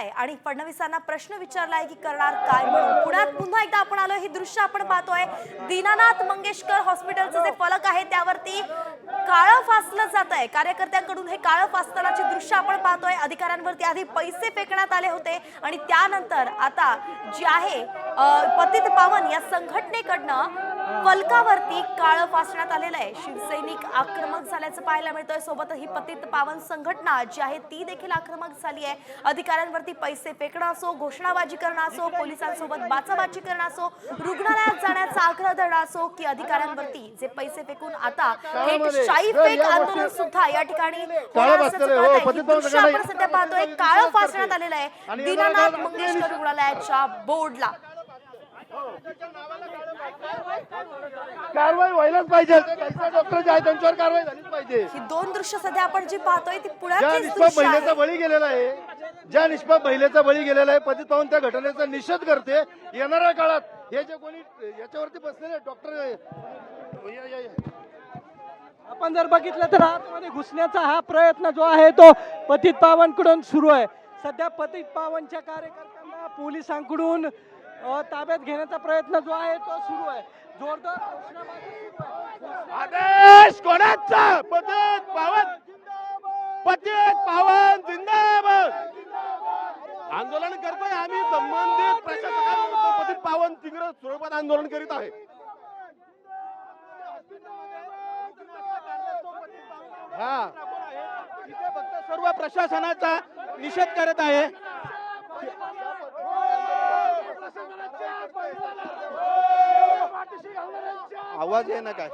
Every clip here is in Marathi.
केलाय आणि फडणवीसांना प्रश्न विचारलाय की करणार काय म्हणून? पुण्यात पुन्हा एकदा आपण आलोय. हे दृश्य आपण पाहतोय. दीनानाथ मंगेशकर हॉस्पिटलचं जे फलक आहे त्यावरती काळं फासलं जात आहे कार्यकर्त्यांकडून हे काळं फासतानाची दृश्य आपण पाहतोय. अधिकाऱ्यांवरती आधी पैसे फेकण्यात आले होते. आणि त्यानंतर आता जे आहे पतित पावन या संघटनेकडनं फलकावरती काळं फासण्यात आलेलं आहे. शिवसैनिक आक्रमक झाल्याचं पाहायला मिळतंय. सोबतच ही पतित पावन संघटना जी आहे ती देखील आक्रमक झाली आहे. अधिकाऱ्यांवरती पैसे फेकणं असो घोषणाबाजी करणं असो पोलिसांसोबत बाचाबाची करणं असो रुग्णालयात जाण्याचा आग्रह धरणं असो की अधिकाऱ्यांवरती जे पैसे फेकून आता थेट शाही फेक आंदोलन सुद्धा या ठिकाणी. हो, ही आपण सध्या पाहतोय काळं फासण्यात आलेलं आहे. दीनानाथ मंगेशकर रुग्णालयाच्या बोर्डला. कारवाई व्हायलाच पाहिजे. डॉक्टर जे आहेत त्यांच्यावर कारवाई झालीच पाहिजे. ही दोन दृश्य सध्या आपण जी पाहतोय ती ज्या निष्पाप महिलेचा आहे. बळी गेलेला आहे ज्या निष्पाप महिलेचा बळी गेलेला आहे पतित पाहून त्या घटनेचा निषेध करते येणाऱ्या काळात हे जे कोणी याच्यावरती बसलेले डॉक्टर या- या- या. आपण जर बघितलं तर आतमध्ये घुसण्याचा हा प्रयत्न जो आहे तो पतित पावनकडून सुरू आहे. सध्या पतित पावनच्या पोलिसांकडून ताब्यात घेण्याचा प्रयत्न जो आहे तो सुरू आहे. जोरदार आदेश कोणाचा? पतित पावन. पतित पावन जिंदाबाद. आंदोलन करतोय आम्ही संबंधित प्रशासकाविरुद्ध पतित पावन तीव्र स्वरूपात आंदोलन करीत आहे. हा. फक्त सर्व प्रशासनाचा निषेध करत आहे. आवाज आहे ना काय?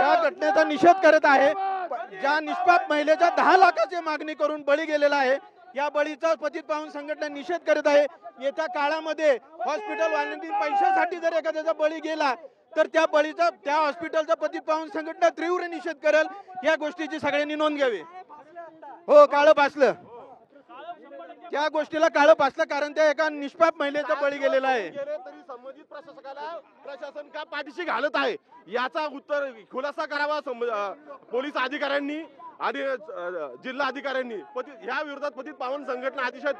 या घटनेचा निषेध करत आहे. ज्या निष्पाप महिलेच्या दहा लाखाची मागणी करून बळी गेलेला आहे या बळीचा पतित पावन संघटना निषेध करत आहे. येत्या काळामध्ये हॉस्पिटल वाल्यांनी पैशासाठी जर एखाद्याचा बळी गेला तर त्या बळीचा त्या हॉस्पिटलचा पतित पावन संघटना तीव्र निषेध करेल. या गोष्टीची सगळ्यांनी नोंद घ्यावी. हो काळं पासलं त्या गोष्टीला काळं पासलं कारण त्या एका निष्पाप महिलेचा बळी गेलेला आहे. तरी संबंधित प्रशासकाला प्रशासन का पाठीशी घालत आहे? याचा उत्तर खुलासा करावा पोलीस अधिकाऱ्यांनी आधी जिल्हा अधिकाऱ्यांनी पती ह्या विरोधात पतित पावन संघटना अतिशय